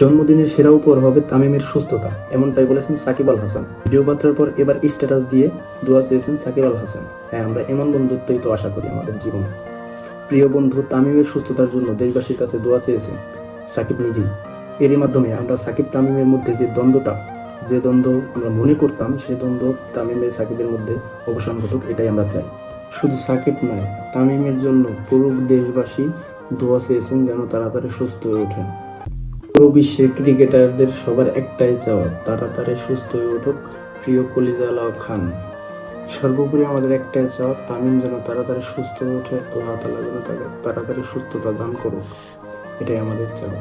জন্মদিনের সেরা উপহার হবে তামিমের সুস্থতা, এমনটাই বলেছেন সাকিব আল হাসান। ভিডিও বার্তার পর এবার স্ট্যাটাস দিয়ে দোয়া চেয়েছেন সাকিব আল হাসান। হ্যাঁ আমরা এমন বন্ধুত্বই তো আশা করি আমাদের জীবনে। প্রিয় বন্ধু, তামিমের সুস্থতার জন্য দেশবাসীর কাছে দোয়া চেয়েছেন সাকিব নিজেই। এরই মাধ্যমে আমরা সাকিব তামিমের মধ্যে যে দ্বন্দ্বটা, যে দ্বন্দ্ব আমরা মনে করতাম, সেই দ্বন্দ্ব তামিমের সাকিবের মধ্যে অবসান ঘটুক, এটাই আমরা চাই। শুধু সাকিব নয়, তামিমের জন্য পুরো দেশবাসী দোয়া চেয়েছেন যেন তাড়াতাড়ি সুস্থ হয়ে ওঠেন। পুরো বিশ্বের ক্রিকেটারদের সবার একটাই চাওয়া, তাড়াতাড়ি সুস্থ হয়ে উঠুক প্রিয় কলিজালা খান। সর্বোপরি আমাদের একটাই চাওয়া, তামিম যেন তাড়াতাড়ি সুস্থ হয়ে উঠে আল্লাহ তালা যেন তাকে তাড়াতাড়ি সুস্থতা দান করুক। এটাই আমাদের চাওয়া।